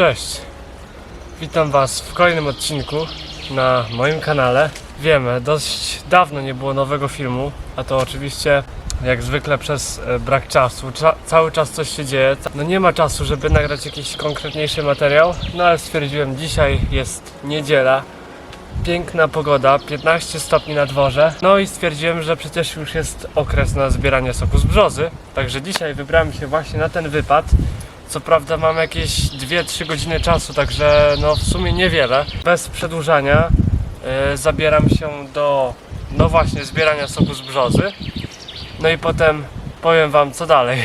cześć! Witam Was w kolejnym odcinku na moim kanale. Wiemy, dość dawno nie było nowego filmu, a to oczywiście jak zwykle przez e, brak czasu. Cza cały czas coś się dzieje. No nie ma czasu, żeby nagrać jakiś konkretniejszy materiał, no ale stwierdziłem, dzisiaj jest niedziela. Piękna pogoda, 15 stopni na dworze. No i stwierdziłem, że przecież już jest okres na zbieranie soku z brzozy. Także dzisiaj wybrałem się właśnie na ten wypad. Co prawda mam jakieś 2-3 godziny czasu, także no w sumie niewiele. Bez przedłużania e, zabieram się do no właśnie zbierania soku z brzozy. No i potem powiem wam co dalej.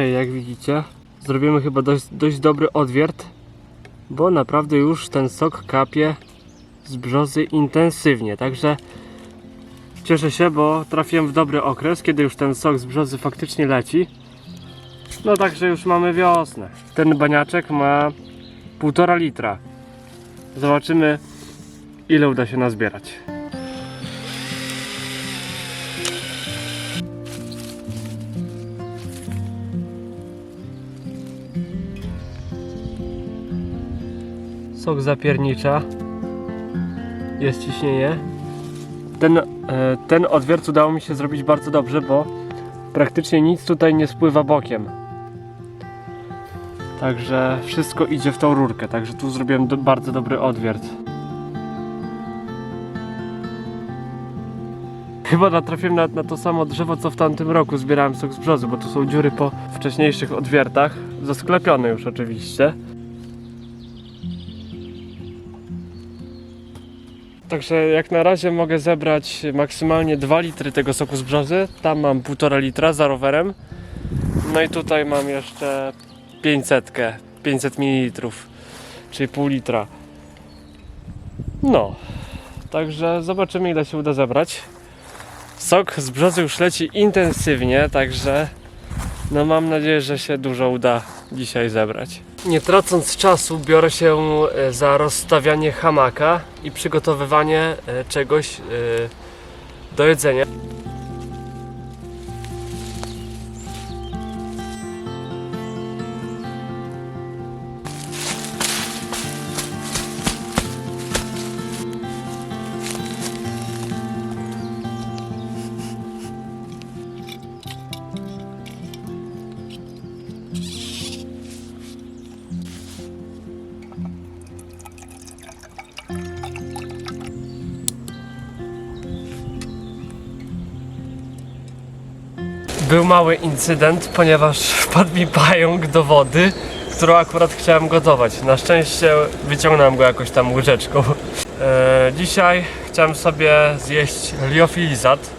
Jak widzicie, zrobimy chyba dość, dość dobry odwiert, bo naprawdę już ten sok kapie z brzozy intensywnie, także cieszę się, bo trafiłem w dobry okres, kiedy już ten sok z brzozy faktycznie leci. No także już mamy wiosnę. Ten baniaczek ma półtora litra. Zobaczymy ile uda się nazbierać. Sok zapiernicza. Jest ciśnienie. Ten, e, ten odwierc udało mi się zrobić bardzo dobrze, bo praktycznie nic tutaj nie spływa bokiem. Także wszystko idzie w tą rurkę. Także tu zrobiłem do, bardzo dobry odwierc Chyba natrafiłem na, na to samo drzewo, co w tamtym roku. Zbierałem sok z brzozy, bo tu są dziury po wcześniejszych odwiertach, zasklepione już oczywiście. Także jak na razie mogę zebrać maksymalnie 2 litry tego soku z brzozy. Tam mam 1,5 litra za rowerem. No i tutaj mam jeszcze 500, 500 ml, czyli pół litra. No, także zobaczymy ile się uda zebrać. Sok z brzozy już leci intensywnie, także no mam nadzieję, że się dużo uda dzisiaj zebrać. Nie tracąc czasu, biorę się e, za rozstawianie hamaka i przygotowywanie e, czegoś e, do jedzenia. Był mały incydent, ponieważ wpadł mi pająk do wody, którą akurat chciałem gotować. Na szczęście wyciągnąłem go jakoś tam łyżeczką. E, dzisiaj chciałem sobie zjeść liofilizat,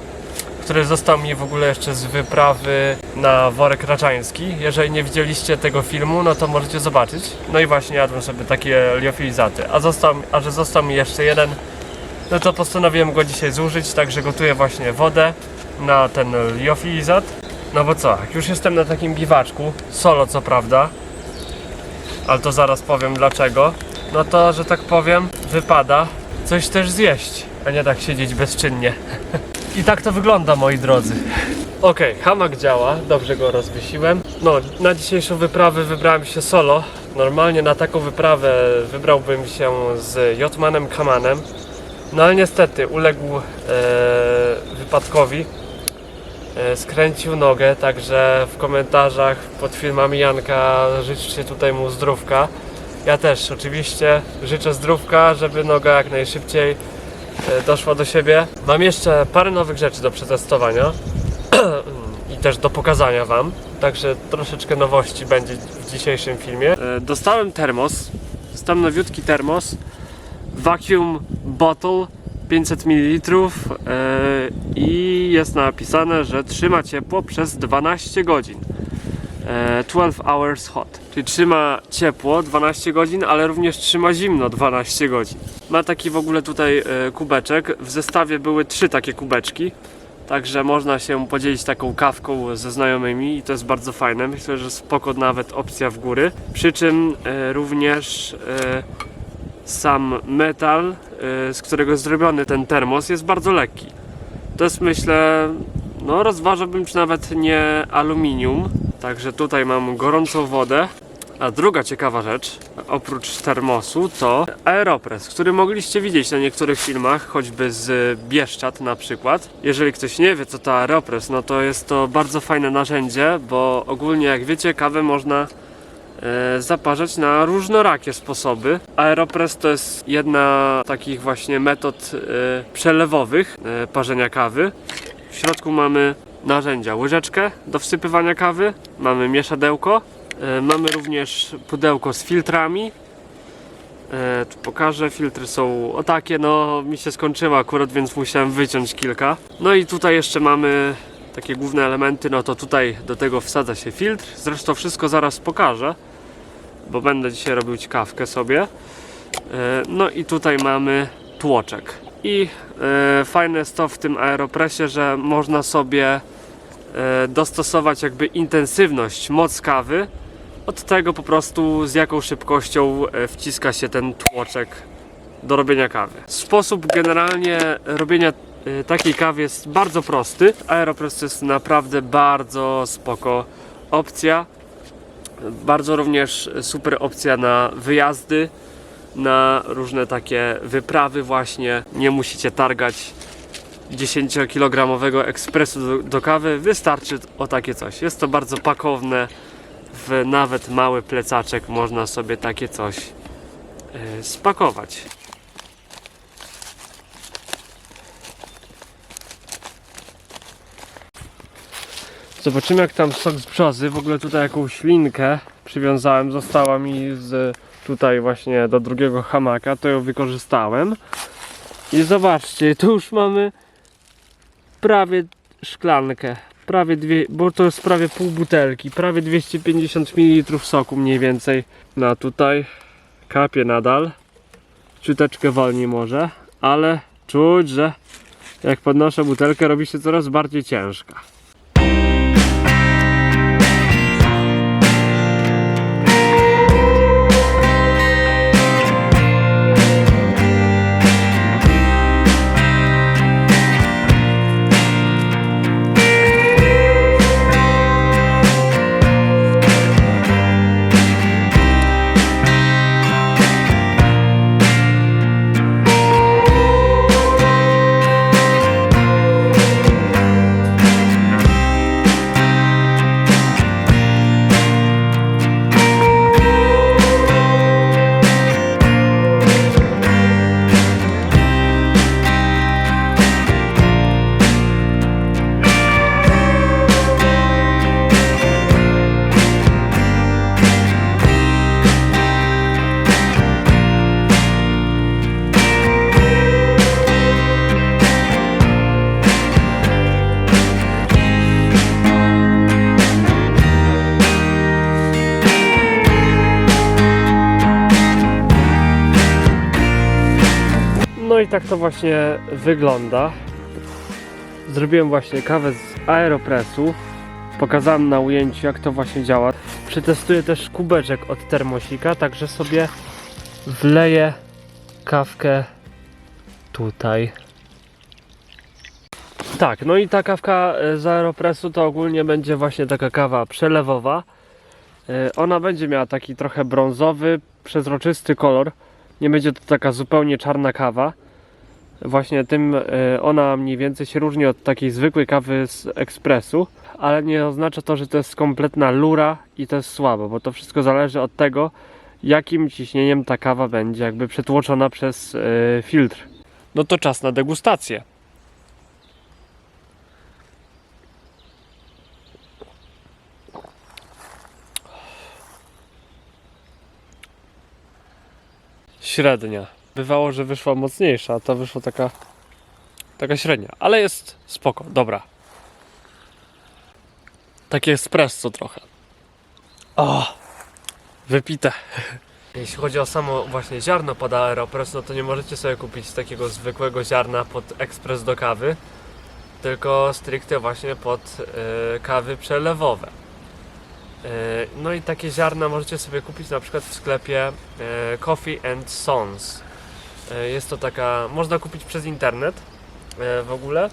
który został mi w ogóle jeszcze z wyprawy na worek raczański. Jeżeli nie widzieliście tego filmu, no to możecie zobaczyć. No i właśnie jadłem sobie takie liofilizaty. A, został, a że został mi jeszcze jeden, no to postanowiłem go dzisiaj zużyć, także gotuję właśnie wodę na ten liofilizat. No bo co, już jestem na takim biwaczku, solo co prawda, ale to zaraz powiem dlaczego, no to, że tak powiem, wypada coś też zjeść, a nie tak siedzieć bezczynnie. I tak to wygląda, moi drodzy. Okej, hamak działa, dobrze go rozwiesiłem. No, na dzisiejszą wyprawę wybrałem się solo. Normalnie na taką wyprawę wybrałbym się z Jotmanem Kamanem. No ale niestety uległ e, wypadkowi. E, skręcił nogę, także w komentarzach pod filmami Janka życzcie tutaj mu zdrówka. Ja też oczywiście życzę zdrówka, żeby noga jak najszybciej e, doszła do siebie. Mam jeszcze parę nowych rzeczy do przetestowania i też do pokazania Wam. Także troszeczkę nowości będzie w dzisiejszym filmie. E, Dostałem termos. Dostałem nowiutki termos. Vacuum Bottle 500 ml e, i jest napisane, że trzyma ciepło przez 12 godzin. e, 12 hours hot, czyli trzyma ciepło 12 godzin, ale również trzyma zimno 12 godzin. Ma taki w ogóle tutaj e, kubeczek. W zestawie były trzy takie kubeczki. Także można się podzielić taką kawką ze znajomymi i to jest bardzo fajne. Myślę, że spoko nawet opcja w góry. Przy czym e, również e, sam metal, e, z którego jest zrobiony ten termos, jest bardzo lekki. To jest myślę, no rozważałbym czy nawet nie aluminium. Także tutaj mam gorącą wodę. A druga ciekawa rzecz, oprócz termosu, to Aeropress, który mogliście widzieć na niektórych filmach, choćby z Bieszczad na przykład. Jeżeli ktoś nie wie, co to Aeropress, no to jest to bardzo fajne narzędzie, bo ogólnie, jak wiecie, kawę można zaparzać na różnorakie sposoby. Aeropress to jest jedna z takich właśnie metod e, przelewowych e, parzenia kawy. W środku mamy narzędzia, łyżeczkę do wsypywania kawy, mamy mieszadełko, e, mamy również pudełko z filtrami. E, tu pokażę, filtry są o takie, no mi się skończyły akurat, więc musiałem wyciąć kilka. No i tutaj jeszcze mamy takie główne elementy, no to tutaj do tego wsadza się filtr. Zresztą wszystko zaraz pokażę, bo będę dzisiaj robił ciekawkę sobie. E, No i tutaj mamy tłoczek. I e, fajne jest to w tym Aeropressie, że można sobie e, dostosować jakby intensywność, moc kawy od tego po prostu z jaką szybkością wciska się ten tłoczek do robienia kawy. Sposób generalnie robienia takiej kawy jest bardzo prosty. Aeropress to jest naprawdę bardzo spoko opcja. Bardzo również super opcja na wyjazdy, na różne takie wyprawy właśnie. Nie musicie targać 10-kilogramowego ekspresu do, do kawy. Wystarczy o takie coś. Jest to bardzo pakowne. W nawet mały plecaczek można sobie takie coś e, spakować. Zobaczymy jak tam sok z brzozy. W ogóle tutaj jakąś linkę przywiązałem. Została mi z tutaj właśnie do drugiego hamaka. To ją wykorzystałem. I zobaczcie, tu już mamy prawie szklankę. Prawie dwie, bo to jest prawie pół butelki. Prawie 250 ml soku mniej więcej. No tutaj kapie nadal. Ciuteczkę wolniej może, ale czuć, że jak podnoszę butelkę robi się coraz bardziej ciężka. No i tak to właśnie wygląda. Zrobiłem właśnie kawę z Aeropressu. Pokazałem na ujęciu jak to właśnie działa. Przetestuję też kubeczek od termosika, także sobie wleję kawkę tutaj. Tak, no i ta kawka e, z Aeropressu to ogólnie będzie właśnie taka kawa przelewowa. E, Ona będzie miała taki trochę brązowy, przezroczysty kolor. Nie będzie to taka zupełnie czarna kawa. Właśnie tym e, ona mniej więcej się różni od takiej zwykłej kawy z ekspresu, ale nie oznacza to, że to jest kompletna lura i to jest słabo, bo to wszystko zależy od tego, jakim ciśnieniem ta kawa będzie jakby przetłoczona przez e, filtr. No to czas na degustację. Średnia. Bywało, że wyszła mocniejsza, a to wyszła taka taka średnia, ale jest spoko, dobra. Takie espresso trochę. O, wypite. Jeśli chodzi o samo właśnie ziarno pod Aeropress, no to nie możecie sobie kupić takiego zwykłego ziarna pod ekspres do kawy, tylko stricte właśnie pod e, kawy przelewowe. E, no i takie ziarna możecie sobie kupić na przykład w sklepie e, Coffee and Sons. E, jest to taka, można kupić przez internet e, w ogóle.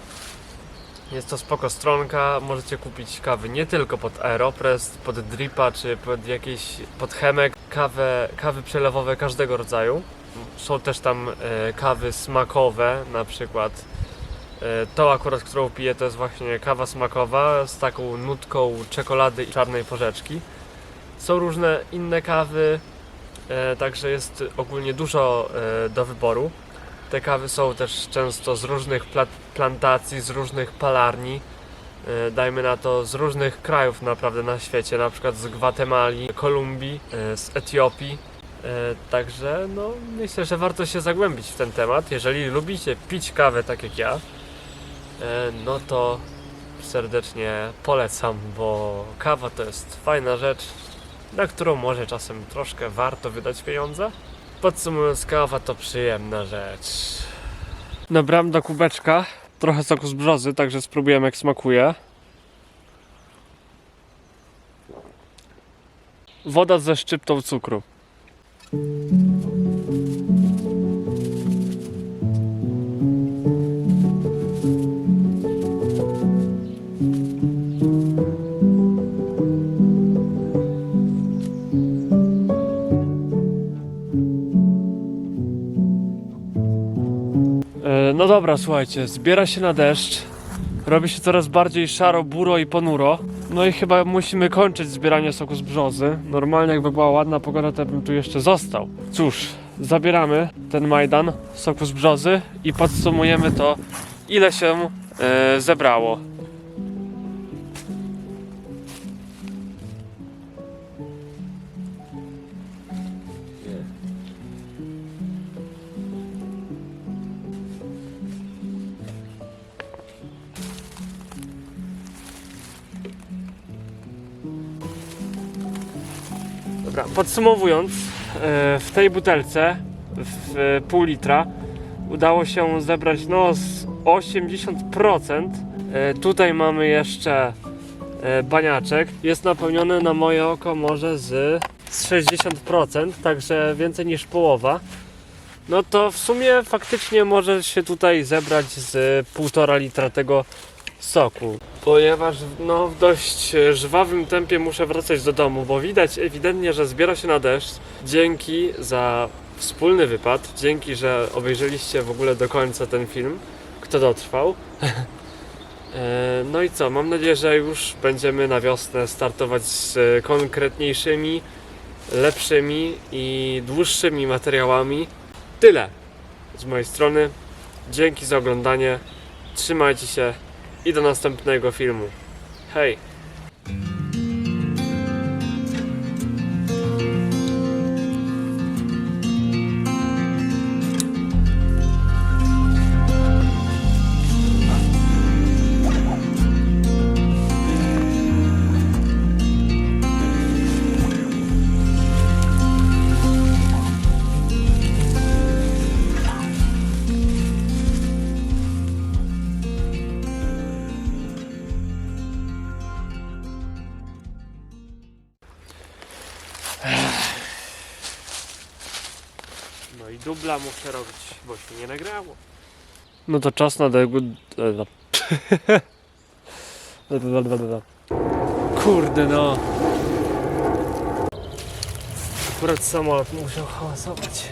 Jest to spoko stronka, możecie kupić kawy nie tylko pod Aeropress, pod Dripa czy pod jakieś, pod Chemek, kawę, kawy przelewowe każdego rodzaju. Są też tam e, kawy smakowe, na przykład to akurat, którą piję, to jest właśnie kawa smakowa z taką nutką czekolady i czarnej porzeczki. Są różne inne kawy, także jest ogólnie dużo e, do wyboru. Te kawy są też często z różnych pla- plantacji, z różnych palarni. E, Dajmy na to z różnych krajów naprawdę na świecie, na przykład z Gwatemali, Kolumbii, e, z Etiopii. E, Także no, myślę, że warto się zagłębić w ten temat. Jeżeli lubicie pić kawę tak jak ja, e, no to serdecznie polecam, bo kawa to jest fajna rzecz, na którą może czasem troszkę warto wydać pieniądze. Podsumowując, kawa to przyjemna rzecz. Nabrałem do kubeczka trochę soku z brzozy, także spróbujemy jak smakuje. Woda ze szczyptą cukru. Słuchajcie, zbiera się na deszcz. Robi się coraz bardziej szaro, buro i ponuro. No i chyba musimy kończyć zbieranie soku z brzozy. Normalnie jakby była ładna pogoda, to bym tu jeszcze został. Cóż, zabieramy ten majdan soku z brzozy i podsumujemy to, ile się e, zebrało. Dobra, podsumowując, e, w tej butelce w pół litra udało się zebrać no z 80%. E, Tutaj mamy jeszcze e, baniaczek. Jest napełniony na moje oko może z, z 60%, także więcej niż połowa. No to w sumie faktycznie może się tutaj zebrać z półtora litra tego soku. Ponieważ no, w dość e, żwawym tempie muszę wracać do domu, bo widać ewidentnie, że zbiera się na deszcz. Dzięki za wspólny wypad, dzięki, że obejrzeliście w ogóle do końca ten film, kto dotrwał. E, No i co, mam nadzieję, że już będziemy na wiosnę startować z e, konkretniejszymi, lepszymi i dłuższymi materiałami. Tyle z mojej strony. Dzięki za oglądanie. Trzymajcie się i do następnego filmu. Hej! Dubla muszę robić, bo się nie nagrało. No to czas na degu... Kurde no. Akurat samolot musiał hałasować.